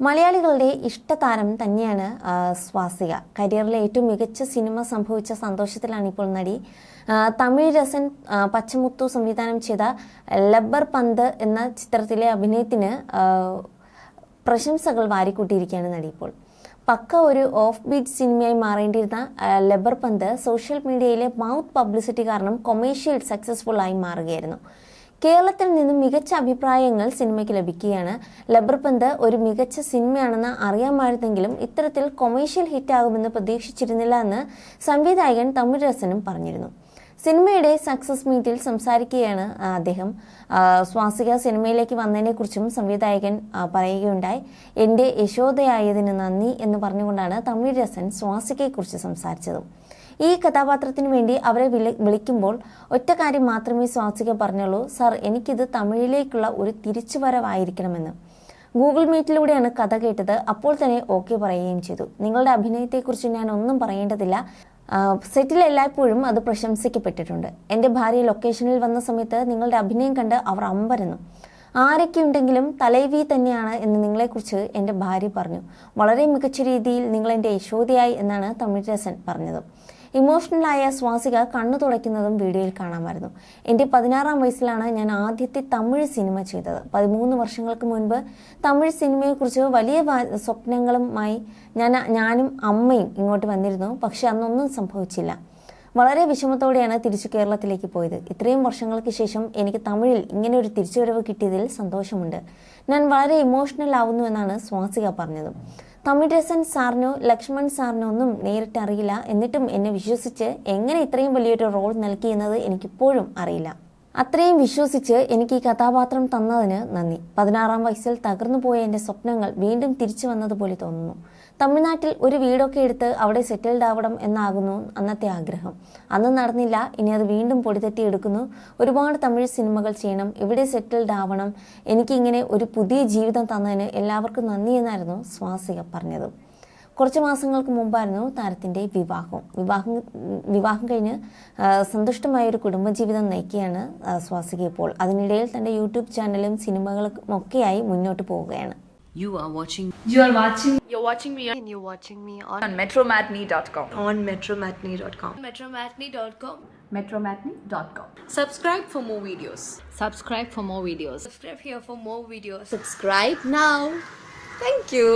മലയാളികളുടെ ഇഷ്ടതാരം തന്നെയാണ് സ്വാസിക. കരിയറിലെ ഏറ്റവും മികച്ച സിനിമ സംഭവിച്ച സന്തോഷത്തിലാണ് ഇപ്പോൾ നടി. തമിഴ് രസൻ പച്ചമുത്തു സംവിധാനം ചെയ്ത ലബ്ബർ പന്ത് എന്ന ചിത്രത്തിലെ അഭിനയത്തിന് പ്രശംസകൾ വാരിക്കൂട്ടിയിരിക്കുകയാണ് നടി ഇപ്പോൾ. പക്ക ഒരു ഓഫ് ബീറ്റ് സിനിമയായി മാറേണ്ടിയിരുന്ന ലബ്ബർ പന്ത് സോഷ്യൽ മീഡിയയിലെ മൗത്ത് പബ്ലിസിറ്റി കാരണം കൊമേഴ്ഷ്യൽ സക്സസ്ഫുൾ ആയി മാറുകയായിരുന്നു. കേരളത്തിൽ നിന്നും മികച്ച അഭിപ്രായങ്ങൾ സിനിമയ്ക്ക് ലഭിക്കുകയാണ്. ലബർപന്ത് ഒരു മികച്ച സിനിമയാണെന്ന് അറിയാമായിരുന്നെങ്കിലും ഇത്തരത്തിൽ കൊമേഴ്ഷ്യൽ ഹിറ്റ് ഹിറ്റാകുമെന്ന് പ്രതീക്ഷിച്ചിരുന്നില്ല എന്ന് സംവിധായകൻ തമിഴ് രസനും പറഞ്ഞിരുന്നു. സിനിമയുടെ സക്സസ് മീറ്റിൽ സംസാരിക്കുകയാണ് അദ്ദേഹം. സ്വാസിക സിനിമയിലേക്ക് വന്നതിനെക്കുറിച്ചും സംവിധായകൻ പറയുകയുണ്ടായി. എന്റെ യശോദയായതിന് നന്ദി എന്ന് പറഞ്ഞുകൊണ്ടാണ് തമിഴ് രസൻ സ്വാസികയെക്കുറിച്ച് സംസാരിച്ചത്. ഈ കഥാപാത്രത്തിന് വേണ്ടി അവരെ വിളി വിളിക്കുമ്പോൾ ഒറ്റ കാര്യം മാത്രമേ സ്വാസിക പറഞ്ഞുള്ളൂ. സാർ എനിക്കിത് തമിഴിലേക്കുള്ള ഒരു തിരിച്ചുവരവായിരിക്കണമെന്ന്. ഗൂഗിൾ മീറ്റിലൂടെയാണ് കഥ കേട്ടത്. അപ്പോൾ തന്നെ ഓക്കെ പറയുകയും ചെയ്തു. നിങ്ങളുടെ അഭിനയത്തെക്കുറിച്ച് ഞാൻ ഒന്നും പറയേണ്ടതില്ല. സെറ്റിൽ എല്ലായ്പ്പോഴും അത് പ്രശംസിക്കപ്പെട്ടിട്ടുണ്ട്. എന്റെ ഭാര്യ ലൊക്കേഷനിൽ വന്ന സമയത്ത് നിങ്ങളുടെ അഭിനയം കണ്ട് അവർ അമ്പരന്നു. ആരൊക്കെ ഉണ്ടെങ്കിലും തലൈവി തന്നെയാണ് എന്ന് നിങ്ങളെക്കുറിച്ച് എന്റെ ഭാര്യ പറഞ്ഞു. വളരെ മികച്ച രീതിയിൽ നിങ്ങൾ എന്റെ യശോദയായി എന്നാണ് തമിഴ് രസൻ പറഞ്ഞത്. ഇമോഷണലായ സ്വാസിക കണ്ണു തുടയ്ക്കുന്നതും വീഡിയോയിൽ കാണാമായിരുന്നു. എന്റെ പതിനാറാം വയസ്സിലാണ് ഞാൻ ആദ്യത്തെ തമിഴ് സിനിമ ചെയ്തത്. പതിമൂന്ന് വർഷങ്ങൾക്ക് മുൻപ് തമിഴ് സിനിമയെക്കുറിച്ച് വലിയ സ്വപ്നങ്ങളുമായി ഞാൻ ഞാനും അമ്മയും ഇങ്ങോട്ട് വന്നിരുന്നു. പക്ഷെ അന്നൊന്നും സംഭവിച്ചില്ല. വളരെ വിഷമത്തോടെയാണ് തിരിച്ചു കേരളത്തിലേക്ക് പോയത്. ഇത്രയും വർഷങ്ങൾക്ക് ശേഷം എനിക്ക് തമിഴിൽ ഇങ്ങനെ ഒരു തിരിച്ചുവരവ് കിട്ടിയതിൽ സന്തോഷമുണ്ട്. ഞാൻ വളരെ ഇമോഷണൽ ആവുന്നു എന്നാണ് സ്വാസിക പറഞ്ഞത്. തമിഴ്രസൻ സാറിനോ ലക്ഷ്മൺ സാറിനോ ഒന്നും നേരിട്ട് അറിയില്ല എന്നിട്ടും എന്നെ വിശ്വസിച്ച് എങ്ങനെ ഇത്രയും വലിയൊരു റോൾ നൽകിയെന്നത് എനിക്കിപ്പോഴും അറിയില്ല. അത്രയും വിശ്വസിച്ച് എനിക്ക് ഈ കഥാപാത്രം തന്നതിന് നന്ദി. പതിനാറാം വയസ്സിൽ തകർന്നു പോയ എന്റെ സ്വപ്നങ്ങൾ വീണ്ടും തിരിച്ചു വന്നതുപോലെ തോന്നുന്നു. തമിഴ്നാട്ടിൽ ഒരു വീടൊക്കെ എടുത്ത് അവിടെ സെറ്റിൽഡ് ആവണം എന്നാകുന്നു അന്നത്തെ ആഗ്രഹം. അന്ന് നടന്നില്ല ഇനി അത് വീണ്ടും പൊടിതെറ്റി എടുക്കുന്നു. ഒരുപാട് തമിഴ് സിനിമകൾ ചെയ്യണം ഇവിടെ സെറ്റിൽഡ് ആവണം എനിക്കിങ്ങനെ ഒരു പുതിയ ജീവിതം തന്നതിന് എല്ലാവർക്കും നന്ദി എന്നായിരുന്നു സ്വാസിക പറഞ്ഞത്. കുറച്ച് മാസങ്ങൾക്ക് മുമ്പായിരുന്നു താരത്തിന്റെ വിവാഹം വിവാഹം വിവാഹം കഴിഞ്ഞ് സന്തുഷ്ടമായ ഒരു കുടുംബജീവിതം നയിക്കുകയാണ് സ്വാസിക ഇപ്പോൾ അതിനിടയിൽ തന്റെ യൂട്യൂബ് ചാനലും സിനിമകളും ഒക്കെയായി മുന്നോട്ട് പോവുകയാണ് You are watching You are watching You're watching me on, and you're watching me on, on metromatney.com. on metromatney.com. metromatney.com. metromatney.com. Subscribe for more videos. subscribe for more videos. Subscribe here for more videos. Subscribe now. Thank you.